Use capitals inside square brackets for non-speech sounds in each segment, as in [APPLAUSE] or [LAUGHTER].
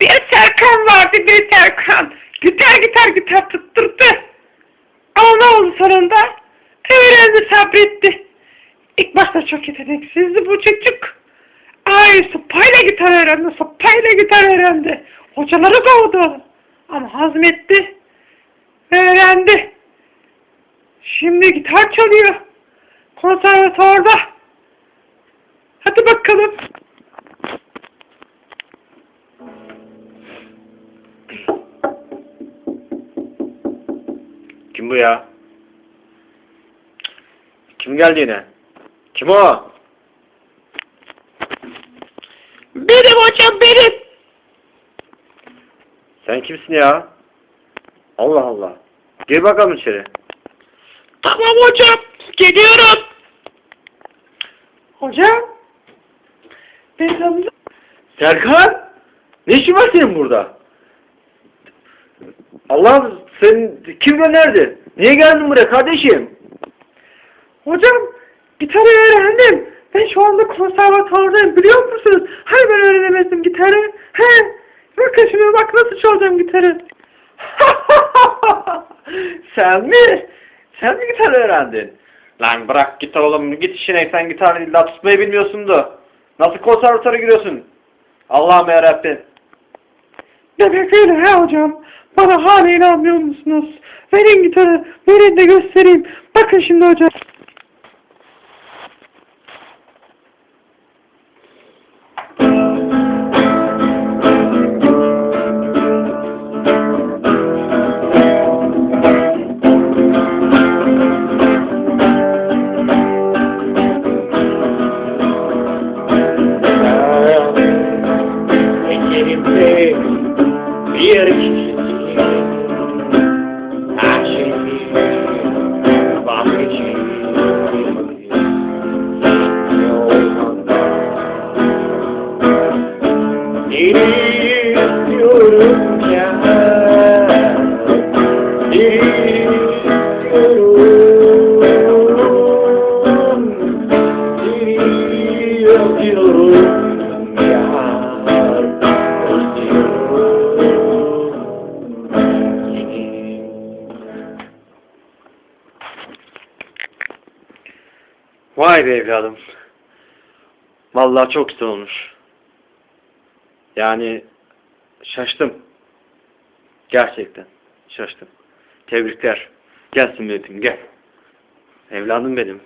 Bir Serkan vardı bir Serkan. Gitar gitar gitar tutturdu. Ama ne oldu sonunda? Öğrendi sabretti. İlk başta çok yeteneksizdi bu çocuk. Ay sopayla gitar öğrendi, sopayla gitar öğrendi. Hocaları kovdu. Ama hazmetti. Öğrendi. Şimdi gitar çalıyor. Konservatuvarda. Hadi bakalım. Kim bu ya? Kim geldi yine? Kim o? Benim hocam benim. Sen kimsin ya? Allah Allah. Gir bakalım içeri. Tamam hocam. Geliyorum. Hocam. Tanıdım. Serkan! Ne işin var senin burada? Allah sen kim gönderdi? Niye geldin buraya kardeşim? Hocam gitarı öğrendim. Ben şu anda konservatuvardayım biliyor musunuz? Hani ben öğrenemezdim gitarı? He? Bakın şimdi bak nasıl çalacağım gitarı. [LAUGHS] sen mi? Sen mi gitar öğrendin? Lan bırak gitar oğlum git işine sen gitar illa tutmayı bilmiyorsun da. Nasıl konservatuvara giriyorsun? Allah'ım yarabbim. Demek öyle he hocam. Bana hala inanmıyor musunuz? Verin gitarı, verin de göstereyim. Bakın şimdi hocam. Kişi her istiyorum Vay be evladım. Vallahi çok güzel olmuş. Yani şaştım. Gerçekten şaştım. Tebrikler. Gelsin benim gel. Evladım benim.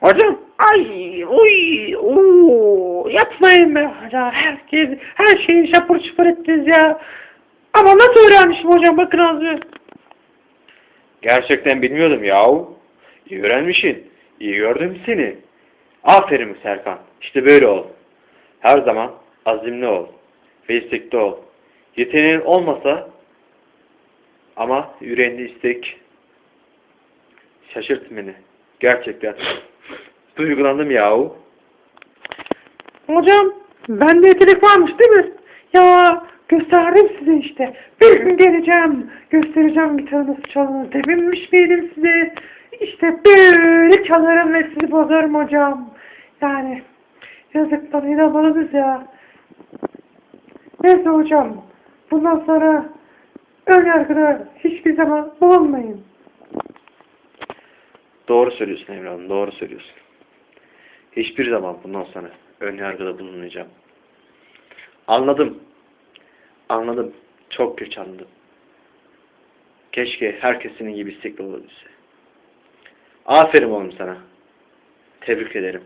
Hocam ay uy uuu yapmayın be hocam herkes her şeyi şapır şupur ettiniz ya. Ama nasıl öğrenmişim hocam bakın az önce. Gerçekten bilmiyordum yahu. İyi öğrenmişsin. İyi gördüm seni. Aferin Serkan. İşte böyle ol. Her zaman azimli ol. Ve istekli ol. Yeteneğin olmasa ama yüreğinde istek şaşırt beni. Gerçekten. [LAUGHS] Duygulandım yahu. Hocam bende yetenek varmış değil mi? Ya gösterdim size işte. Bir gün geleceğim. Göstereceğim gitarı nasıl çalınır dememiş miydim size? İşte böyle çalarım ve sizi bozarım hocam. Yani yazık bana inanmalısınız ya. Neyse hocam. Bundan sonra ön yargıda hiçbir zaman bulunmayın. Doğru söylüyorsun evladım. Doğru söylüyorsun. Hiçbir zaman bundan sonra ön yargıda bulunmayacağım. Anladım. Anladım. Çok geç anladım. Keşke herkes senin gibi istekli olabilse. Aferin oğlum sana. Tebrik ederim.